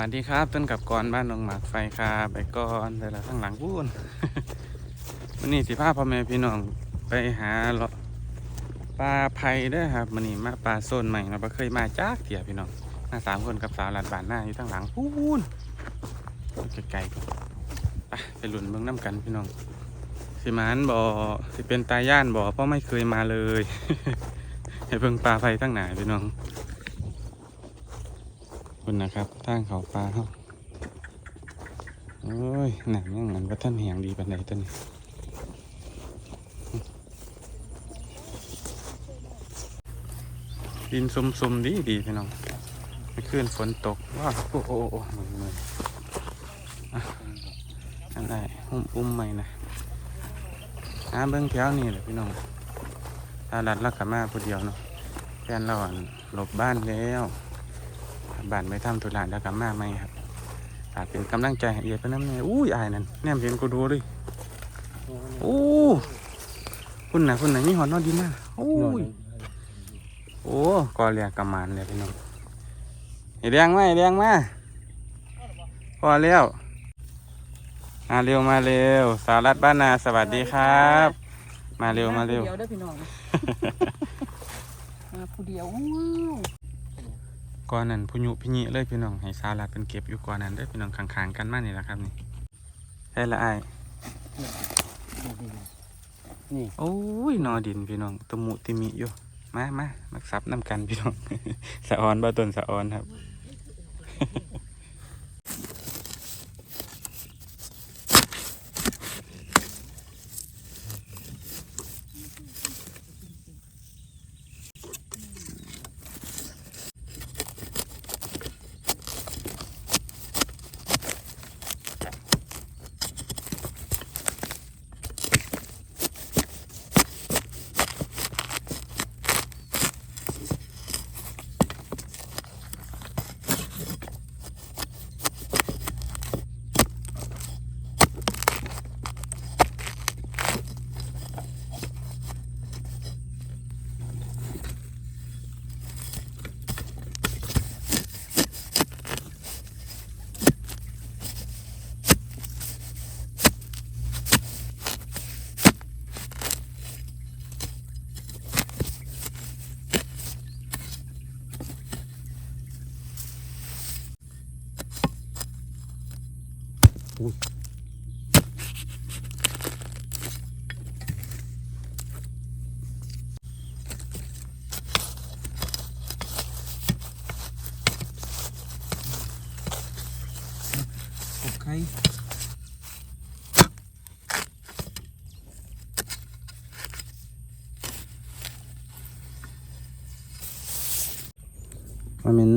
วัสดีครับต้นกับกรบ้านหนองหมากไฟครับไปก่อนแต่ละข้างหลังพูนวันนี้สิพาพ่อแม่พี่น้องไปหาเลาะปลาไผ่ด้อครับมันนี้มาปลาโซนใหม่เราบ่เคยมาจากเถี่ยพี่น้องมาสามคนกับสาวหลานบานหน้าอยู่ทั้งหลังพูนไกลๆไปไปหลุนเบิ่งน้ำกันพี่น้องสิมานบ่อสิเป็นตาย่านบ่เพราะไม่เคยมาเลยให้เบิ่งปลาไผ่ทั้งหนาพี่น้อง คุณนะครับทางเขาปลาเขาโอ้ยหนังยังเหมือนว่าท่านแหงดีปันใดตัวนี้ดินซุ่มๆดีดีพี่น้องไม่ขึ้นฝนตกว้าโอ้โหโอ้โหมือมืออะอันไหนอุ้มอุ้มใหม่นะหาเบิ้องแถวนี่แหละพี่น้องตาลัดลักกะมาผู้เดียวเนาะแฟนเราอะหลบบ้านแล้ว บ้านไม่ทำธุระแล้วกลับมาไหมครับฝากเป็นกำลังใจให้เอียดไปน้ำเนี่ยอุ้ยอายนั่นแนมเห็นกูดูเลยโอ้คุณน่ะคุณน่ะมีหอนนอดีมากโอ้ยโอ้กอเรียกกำมานเลยพี่น้องเห็นแดงไหมเห็นแดงมาพอแล้วมาเร็วมาเร็ว สาวรัดบ้านนาสวัสดีครับ มาเร็วมาเร็วเดียวเด้อพี่น้องมาผู้เดียวว้าว ก่อนนั้นพุยุพิญิเลยพี่น้องให้สาวรัดเป็นเก็บอยู่ก่อนนั้นได้พี่น้องข้างๆกันมากนี่แหละครับนี่ได้ละไอนี่โอ้ยนอดินพี่น้องตมุติมิอยู่มามามักซับน้ำกันพี่น้องสะออนบ้าต้นสะออนครับ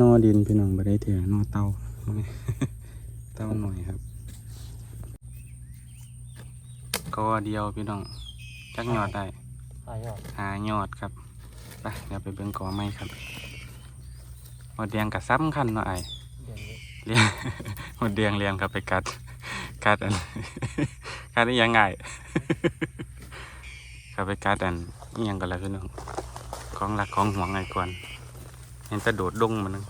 อดินพี่น้องบ่ได้เถื่อนอเตาเตาหน่อยครับก็เดียวพี่น้องจักยอดได้หายอดหายอดครับไปเดี๋ยวไปเบิ่งกอไม้ครับหมดแดงกับซ้ำคัญเนาะไอเดี๋ยวนี้เลี้ยงหมดแดงเลี้ยงครับไปกัดกัดอันกัดได้ยังไงครับไปกัดอันนี่ยังกันแล้วพี่น้องของรักของห่วงไงก่อนเห็นแตะโดดดงมันนึง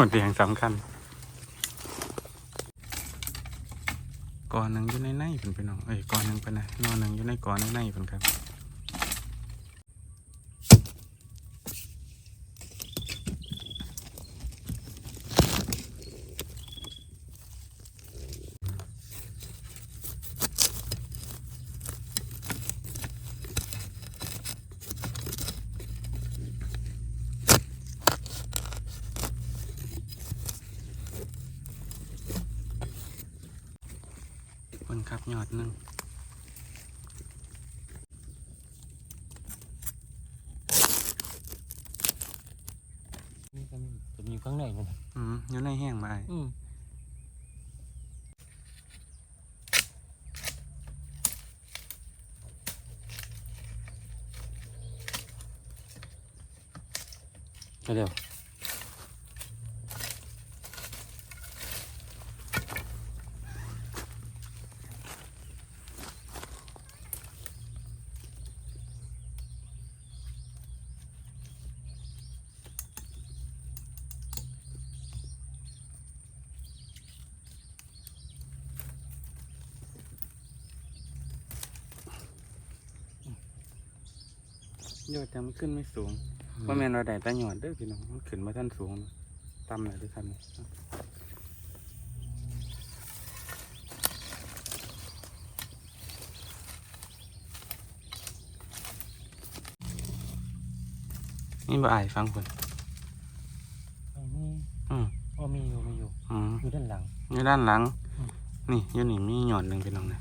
หมดแดงสำคัญ ก่อนหนึ่งอยู่ในในเป็นพี่น้องเอ้ยก่อนหนึ่งเป็นนะนอนหนึ่งอยู่ในก่อนในในเป็นครับ เร็วยอดแต่มันขึ้นไม่สูง ว่าแม่นเราได้แต่หยอดเด้อพี่น้องมันขึ้นมาท่านสูงต่ำเลยด้วยครับนี่นี่บ่อายฟังคนอันนี้อืมก็มีอยู่มีอยู่ อืมอยู่ด้านหลังอยู่ด้านหลังอืมนี่อยู่นี่มีหยอดหนึ่งพี่น้องนะ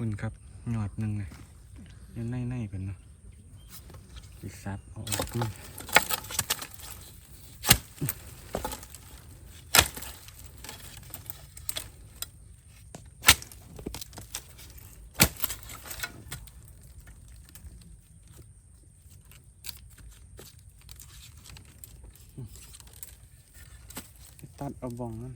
คุณครับหยอดหนึ่งนะยังในในๆเป็นเนาะอีซับเอาออกนี่ตัดเอาบองมัน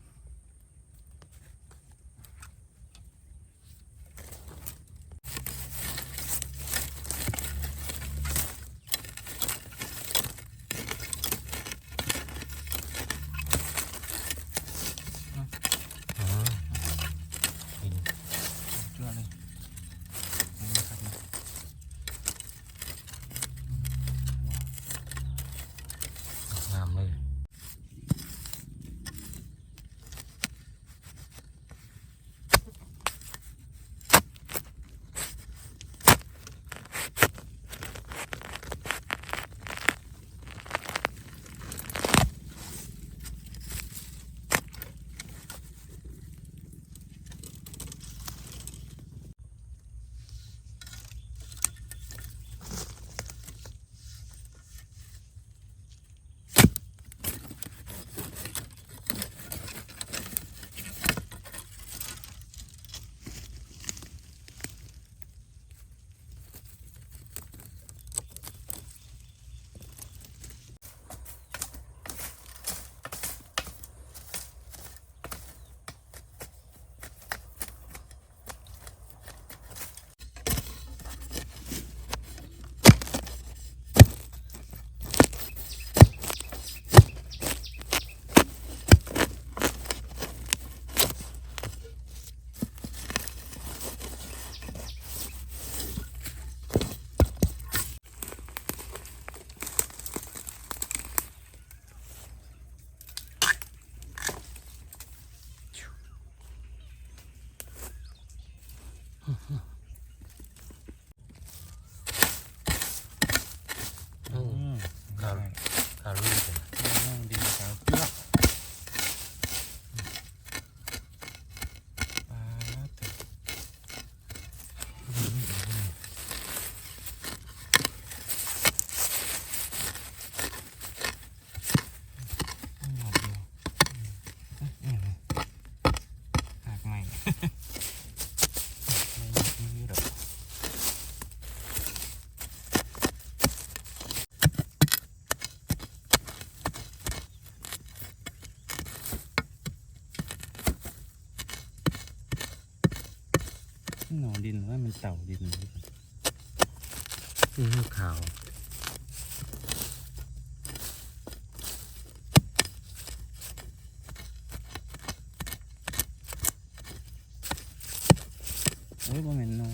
เฮ้ยบ่แม่นหนอ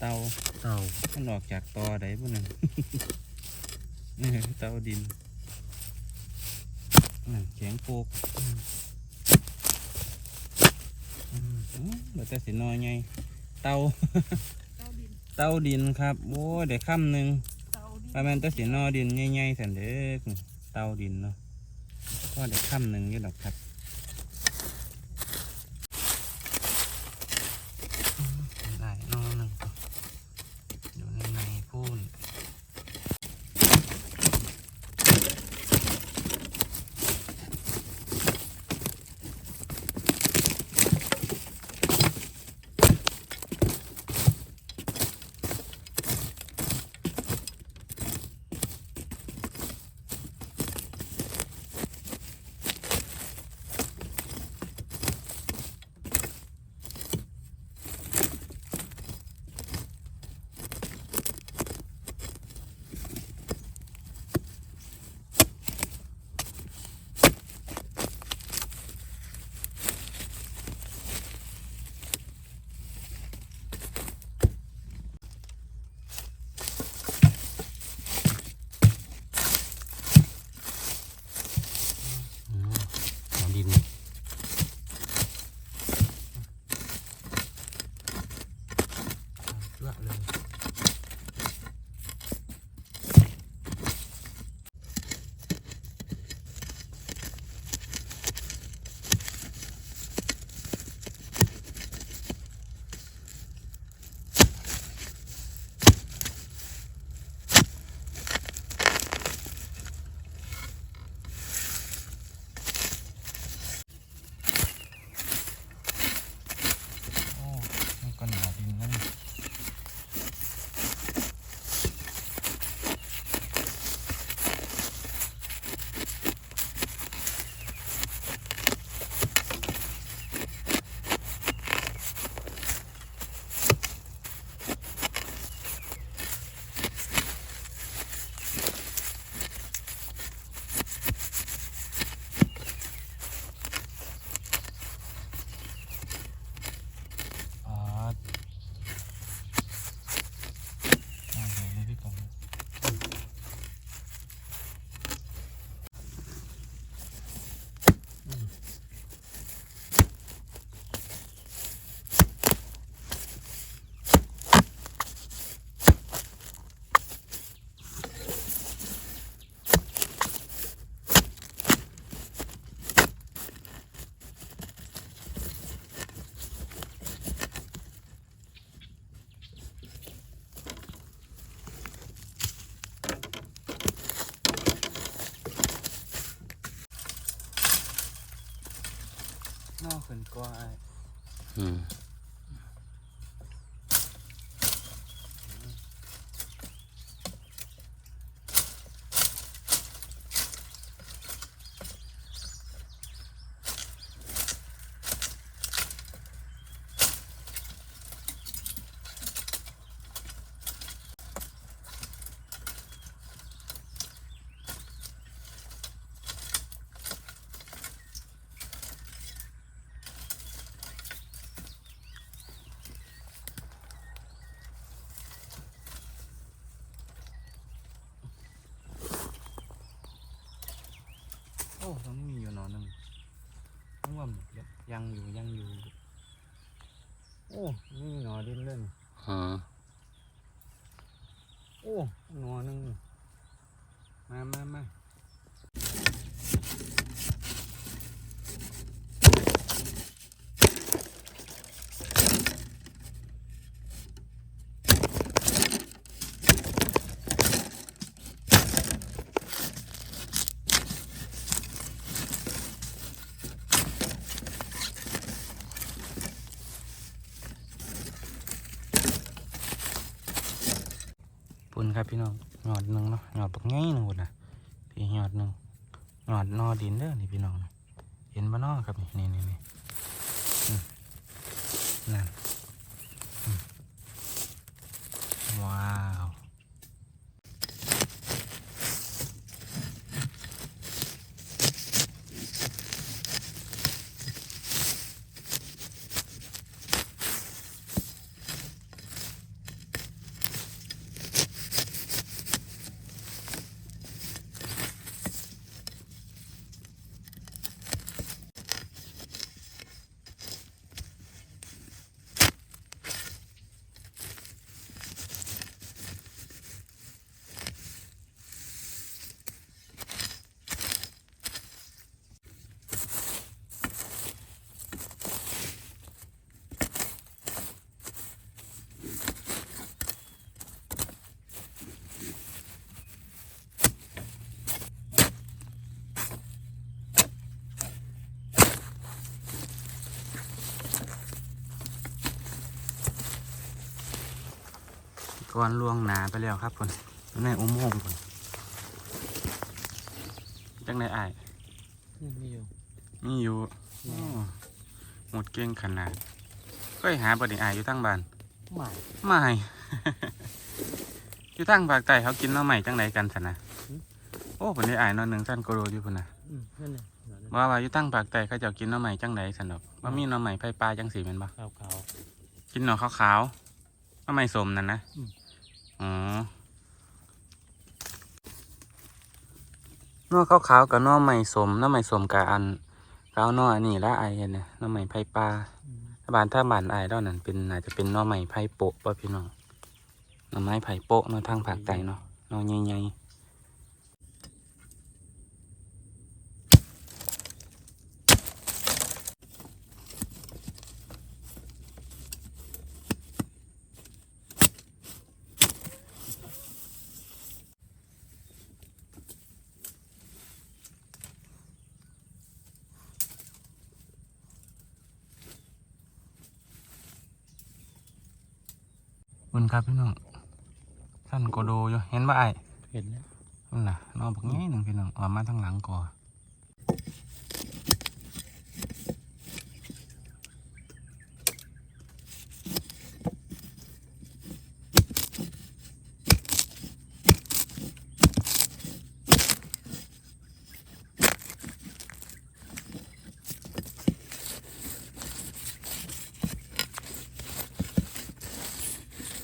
เต่าเต่ามันออกจากตอใดบ่นั่นนี่เต่าดินนั่นแข็งโปกอืมอืมเดี๋ยวแต่สินอไง เต่าเต่าดินครับ โอ้ยเดี๋ยวค่ำหนึ่งประมาณแต่สินอดินใหญ่ๆสันเด็กเต่าดินเนาะก็เดี๋ยวค่ำหนึ่งนี่ดอกครับ รงนี้มีอยู่หนอนหนึ่งต้องว่ามันยังอยู่ยังอยู่ โอ้นี่หนอดินเล่นอืมโอ้หนอหนึ่งมามามาปุ่ี่น้องหยอดหนึ่งเนาะหยอดปักง่ายหนึ่งหมดนะพี่หยอดหนึ่งหยอดนอดินเด้อนี่พี่น้องนะเห็นบ้านนอครับนี่นี่นี่นี่อืมนั่นอืมว้าว ก่อนลวงหนาไปแล้วครับคนอยู่ในอุโมงค์คนจังในอายยังมีอยู่มีอยู่อ้อหมดเก่งขนาดก็หาบไดีอายอยู่ตั้งบ้านใหม่ไม่ อยู่ตั้งภาคใต้เขากินหน้อใหม่จังไหนกันสันนะโอ้ผนได้อายหนอนหนึ่งสั้นโกโรอยู่พุ่นนะอืมนั่นเลยหนอนว่าว่าอยู่ตั้งภาคใต้เขาเจะกินหน้อใหม่จังไหนสันดอกว่ามีหน้อใหม่ไผ่ปลาจังสีแมันบ่ขาวขาวกินหน่อขาวๆหน้อใหม่สมนั่นนะอืม อ๋อหน้อขาวๆกับน้อใหม่สมน้อใหม่สมกับอันก็เอาวน่ออันนี้ละไอเห็นนะหน่อไม้ไผ่ปลาถ้าบานถ้าบานไอายดอกนั่นเป็นอาจจะเป็นน่อไม้ไผ่โปะป่ะพี่น้องหน่อไม้ไผ่โปะนาะทางภาคใต้เนาะนอใหญ่ๆ บุญครับพี่น้องท่านโกโดอยู่เห็นว่าไอายเห็นแล้วนั่นน่ะนอนบักแง่หนึ่งพี่น้องออกมาทางหลังก่อน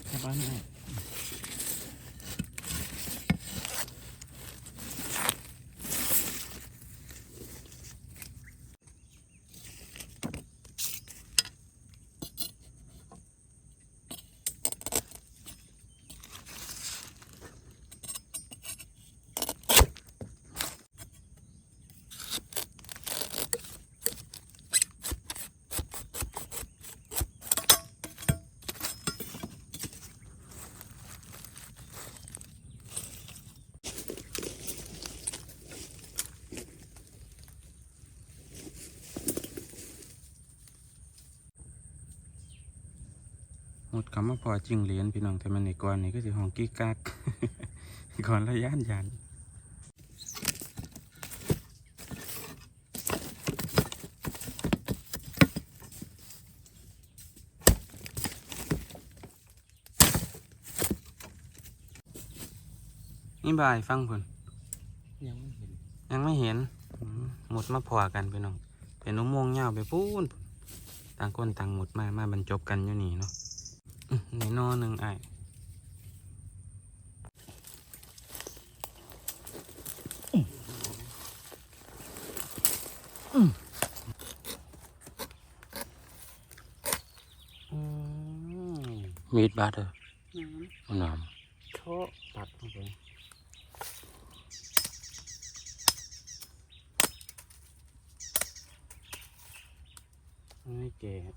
ใช่ปะนี่ หมดคำว่าพอจริงเหรียญพี่น้องแต่มันในก่อนนี่ก็สิห้องกี้กักก่อนระยานยันนี่บายฟังพุ่นยังไม่เห็นยังไม่เห็นอืมหมดมาพอกันพี่น้องเป็นนุ่มวงเงาวไปพูนต่างคนต่างหมดมามาบรรจบกันอยู่นี่เนาะอื้อ ในนอหนึ่งไอ้ายอืมมีดบาดเออน้ำน้โชะตัดเข้าไปไม่แก่ อะ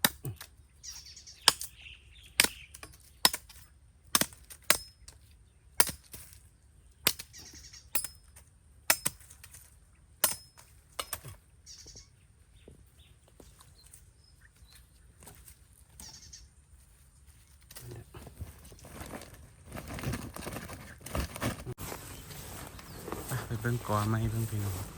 ไปเบิ่ง กอไม้เบิ่งพี่น้อง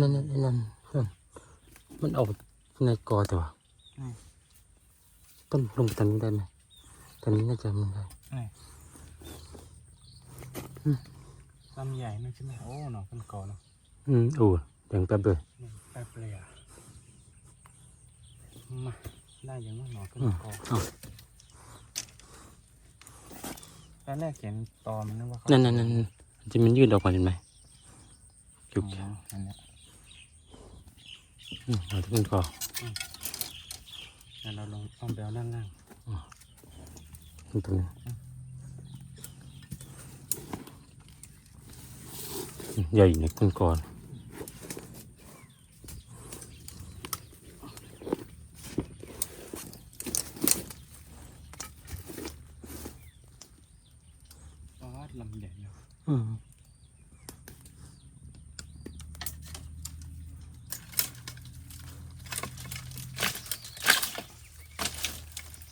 นั่นนั่นนั่นเพื่อนมันออกในกอแต่ว่าต้นลงตอนนี้ได้ไหมตอนนี้น่าจะมันได้ลำใหญ่นะใช่ไหมโอ้หนอเป็นกอเนาะอืมโอ้ยังแป๊บเลยนี่แป๊บเลยอะมาได้ยังว่าหนอเป็นอืมกอเอาตอนแรกเห็นตอมันนึกว่าเขานั่นนั่นนั่นมันจะมันยืดออกมาเห็นไหมจุกอ๋ออันเนี้ย อืมเอาที่มันกอแล้วเราลงเอาไปเอาด้านล่างมันตรงนี้อืมใหญ่เนี่ยต้นกอน อ๋อลำใหญ่เนาะ อืม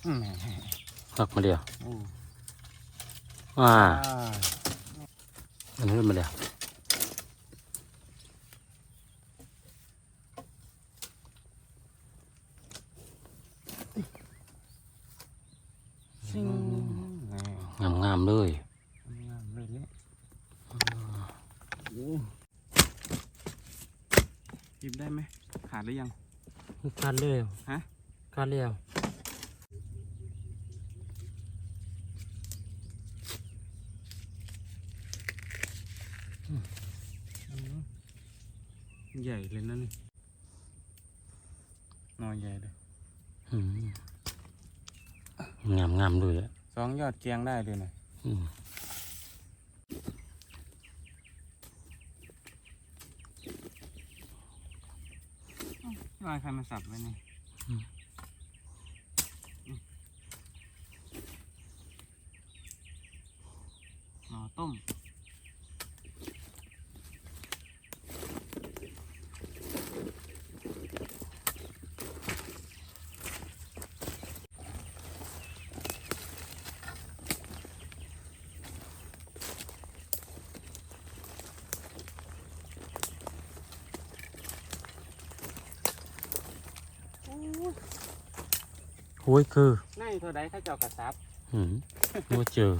หักมาเดียวโอ้อ่าอ่าอันนี้มาเดียวซิงแหม่งามงามๆเลยงามเลยเนี่ยโอ้หยิบได้ไหมขาดหรือยังการเลี้ยวฮะการเลี้ยว อืมใหญ่เลยนะนี่ นอใหญ่เลยอืมงามงามๆเลยอะสองยอดเกียงได้เลยนะอืมลายใครมาสับไว้นี่หน่อต้ม อ้ยคือในเท่าใดเขาเจ้ากระซับอืมว่าเจอ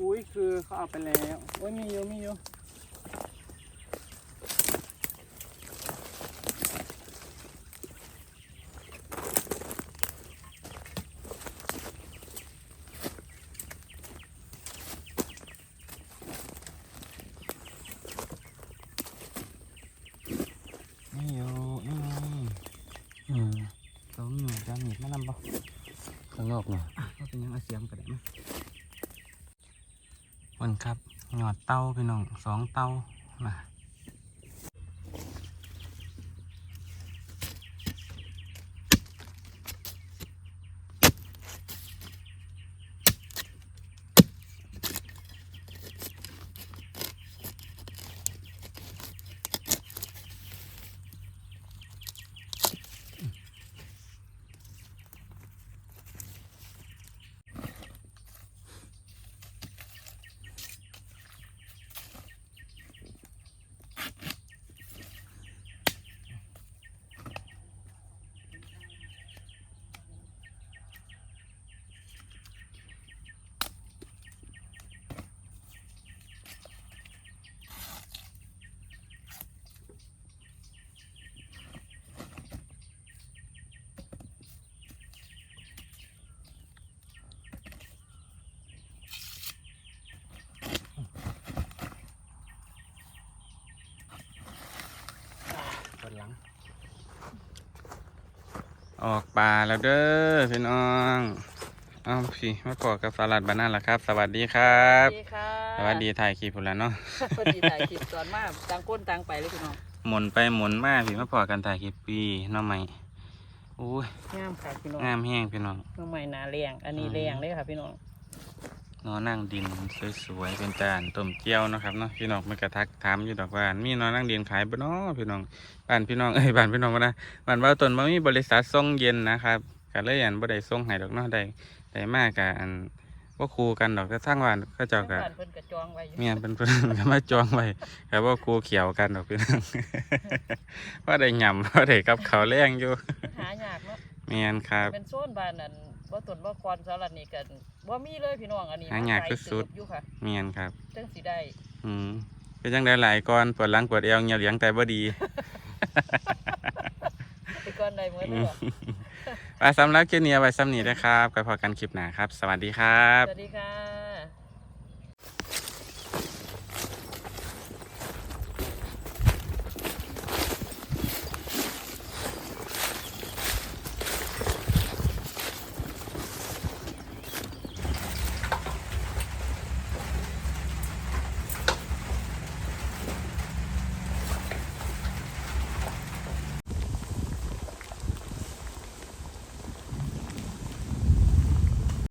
อุ้ยคือเขาเอาไปแล้ว โอ้ยมีอยู่มีอยู่มีอยู่นี่ไง อืม สองหนูจะมีดมานำบ่ ข้างนอกน่ะ ก็เป็นยังเอาเสียมก็ได้นะวั นครับหยอดเต้าพี่น้องสองเต้านะ หลัง ออกป่าแล้วเด้อพี่น้องเอ้าพี่มาพอกับสลัดบานาล่ะครับ สวัสดีครับ สวัสดีค่ะสวัสดีถ่ายคลิปพุ่นแล้วเนาะสวัสดีถ่ายคลิปตอนมาต่างคนต่างไปเลยพี่น้องหมุนไปหมุนมาพี่มาพอกันถ่ายคลิปปีหน้องใหม่โอ้ยงามค่ะพี่น้องงามแห้งพี่น้องน้องใหม่นาแรงอันนี้แรงเลยค่ะพี่น้อง นอนนั่งดินสวยๆเป็นจานต้มเจียวเนาะครับเนาะพี่น้องมันกระทักถามอยู่ดอกว่ามีนอนนั่งดินขายบ่เนาะพี่น้องบ้านพี่น้องเอ้ยบ้านพี่น้องบ่นะบ้านว่าตนบ่มีบริษัทส่งเย็นนะครับก็เลยอันบ่ได้ส่งให้ดอกเนาะได้ได้มากกะอันบ่คู่กันดอกแต่ทางบ้านเขาเจ้าก็บ้านเพิ่นกระจองไว้อยู่เมียนเป็นเพิ่นก็มาจองไว้ก็บ่คู่เขียวกันดอกพี่น้องว่าได้หย่ำว่าได้กับเขาวแรงอยู่หายากเนาะเมียนครับเป็นโซนบ้านนั้น บ่ต้นบ่คอนสลัดนี่กันบ่มีเลยพี่น้องอันนี้หายากมไกลสุดๆเติบอยู่ค่ะเมียนครับจังสิได้ อืมเป็นจังได้หลายก่อนปวดหลังปวดเอวเหี่ยวเหลียงแต่บ่ดีไปก่อนได้เหมือนเดิมไปสำหรับคลิปนี้เอาไว้ซ้ำนี้นะครับไปพอกันคลิปหน้าครับ สวัสดีครับ สวัสดีค่ะ